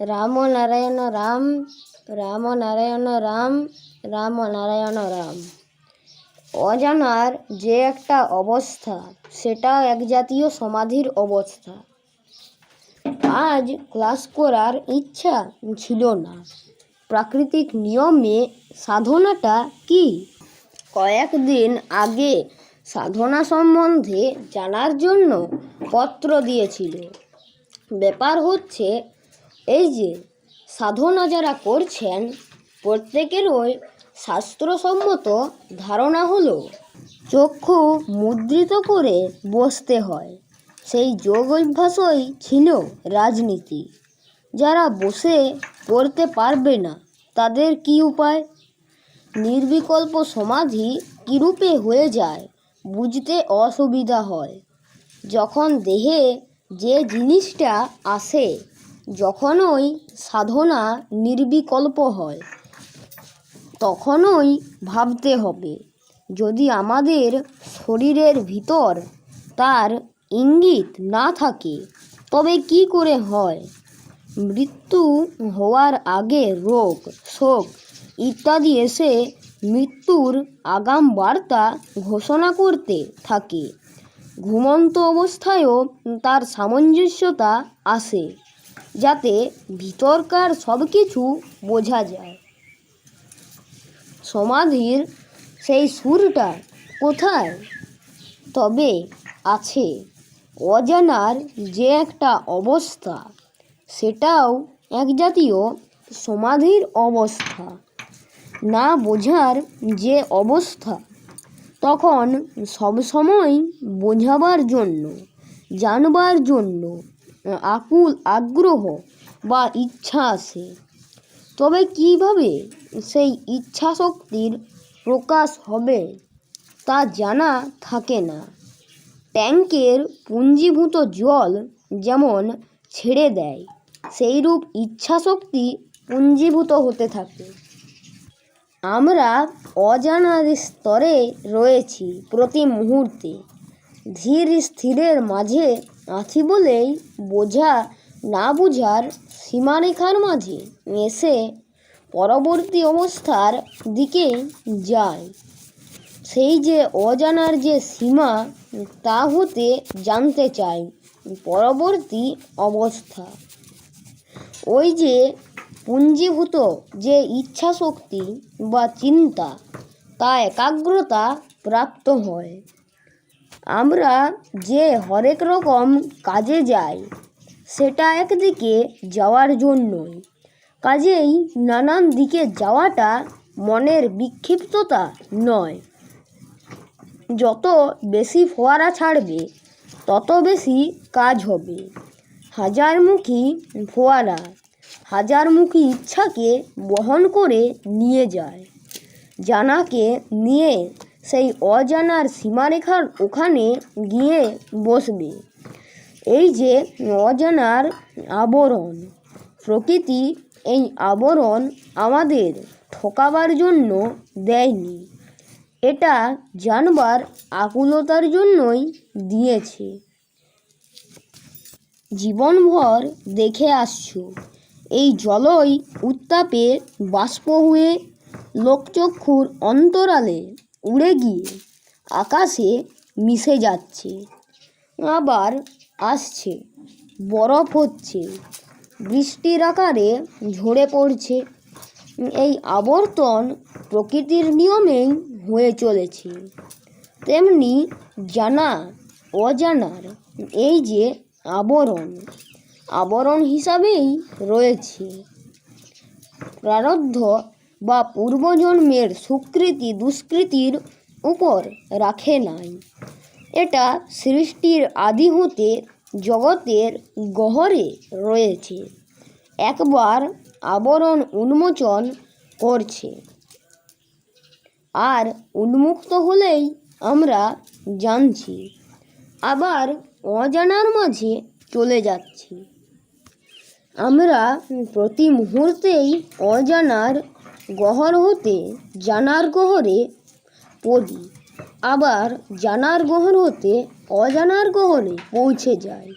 রাম নারায়ণ রাম রাম নারায়ণ রাম রাম নারায়ণ রাম অজানার যে একটা অবস্থা সেটা এক জাতীয় সমাধির অবস্থা। আজ ক্লাস করার ইচ্ছা ছিল না। প্রাকৃতিক নিয়মে সাধনাটা কি? কয়েকদিন আগে সাধনা সম্বন্ধে জানার জন্য পত্র দিয়েছিল। ব্যাপার হচ্ছে এই যে সাধনা যারা করছেন প্রত্যেকেরই শাস্ত্রসম্মত ধারণা হলো, চক্ষু মুদ্রিত করে বসতে হয়। সেই যোগ অভ্যাসই ছিল রাজনীতি। যারা বসে পড়তে পারবে না, তাদের কি উপায়? নির্বিকল্প সমাধি কীরূপে হয়ে যায়, বুঝতে অসুবিধা হয়। যখন দেহে যে জিনিসটা আসে যখনই সাধনা নির্বিকল্প হয় তখনই ভাবতে হবে, যদি আমাদের শরীরের ভিতর তার ইঙ্গিত না থাকে, তবে কি করে হয়? মৃত্যু হওয়ার আগে রোগ, শোক ইত্যাদি এসে মৃত্যুর আগাম বার্তা ঘোষণা করতে থাকে। ঘুমন্ত অবস্থায়ও তার সামঞ্জস্যতা আসে। যাতে ভিতরকার সব কিছু বোঝা যায়। সমাধির সেই সুরটা কোথায়? তবে আছে। অজানার যে একটা অবস্থা, সেটাও এক জাতীয় সমাধির অবস্থা। না বোঝার যে অবস্থা, তখন সবসময় বোঝাবার জন্য, জানবার জন্য আকুল আগ্রহ বা ইচ্ছা আসে তবে কীভাবে সেই ইচ্ছা শক্তির প্রকাশ হবে তা জানা থাকে না। ট্যাঙ্কের পুঞ্জীভূত জল যেমন ছেড়ে দেয়, সেইরূপ ইচ্ছাশক্তি পুঞ্জীভূত হতে থাকে। আমরা অজানার স্তরে রয়েছি প্রতি মুহূর্তে। ধীর স্থিরের মাঝে আছি বলেই বোঝা না বুঝার সীমারেখার মাঝে এসে পরবর্তী অবস্থার দিকে যায়। সেই যে অজানার যে সীমা, তা হতে জানতে চাই পরবর্তী অবস্থা। ওই যে পুঞ্জীভূত যে ইচ্ছা শক্তি বা চিন্তা, তা একাগ্রতা প্রাপ্ত হয়। আমরা যে হরেক রকম কাজে যাই, সেটা একদিকে যাওয়ার জন্যই। কাজেই নানান দিকে যাওয়াটা মনের বিক্ষিপ্ততা নয়। যত বেশি ফোয়ারা ছাড়বে, তত বেশি কাজ হবে। হাজারমুখী ফোয়ারা হাজারমুখী ইচ্ছাকে বহন করে নিয়ে যায়। জানাকে নিয়ে সেই অজানার সীমারেখার ওখানে গিয়ে বসবে। এই যে অজানার আবরণ, প্রকৃতি এই আবরণ আমাদের ঠকাবার জন্য দেয়নি। এটা জানবার আকুলতার জন্যই দিয়েছে। জীবনভর দেখে আসছো, এই জলই উত্তাপে বাষ্প হয়ে লোকচক্ষুর অন্তরালে উড়ে গিয়ে আকাশে মিশে যাচ্ছে। আবার আসছে, বরফ হচ্ছে, বৃষ্টির আকারে ঝরে পড়ছে। এই আবর্তন প্রকৃতির নিয়মেই হয়ে চলেছে। তেমনি জানা, অজানার এই যে আবরণ আবরণ হিসাবেই রয়েছে। প্রারব্ধ বা পূর্বজন্মের সুকৃতি দুষ্কৃতির উপর রাখে নাই। এটা সৃষ্টির আদি হতে জগতের গহরে রয়েছে। একবার আবরণ উন্মোচন করছে। আর উন্মুক্ত হলেই আমরা জানছি, আবার অজানার মাঝে চলে যাচ্ছি। আমরা প্রতি মুহূর্তেই অজানার গহর হতে জানার গহরে পড়ি। আবার জানার গহর হতে অজানার গহরে পৌঁছে যায়।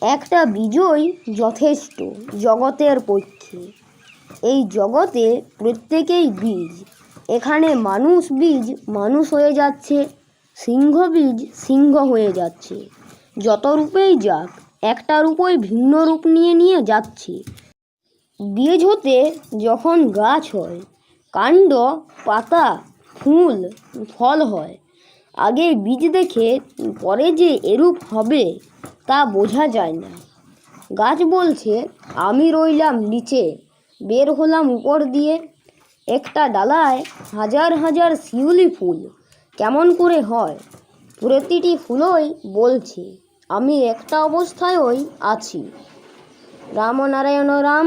একটা বিজয় যথেষ্ট জগতের পক্ষে। এই জগতে প্রত্যেকেই বীজ। এখানে মানুষ বীজ মানুষ হয়ে যাচ্ছে, সিংহ বীজ সিংহ হয়ে যাচ্ছে। যত রূপেই যাক একটা রূপই ভিন্ন রূপ নিয়ে নিয়ে যাচ্ছে। বীজ হতে যখন গাছ হয়, কাণ্ড, পাতা, ফুল, ফল হয়, আগে বীজ দেখে পরে যে এরূপ হবে তা বোঝা যায় না। গাছ বলছে, আমি রইলাম নিচে, বের হলাম উপর দিয়ে। একটা ডালায় হাজার হাজার শিউলি ফুল, কেমন করে হয়? প্রতিটি ফুলই বলছে, আমি একটা অবস্থায়ই আছি। রাম নারায়ণ রাম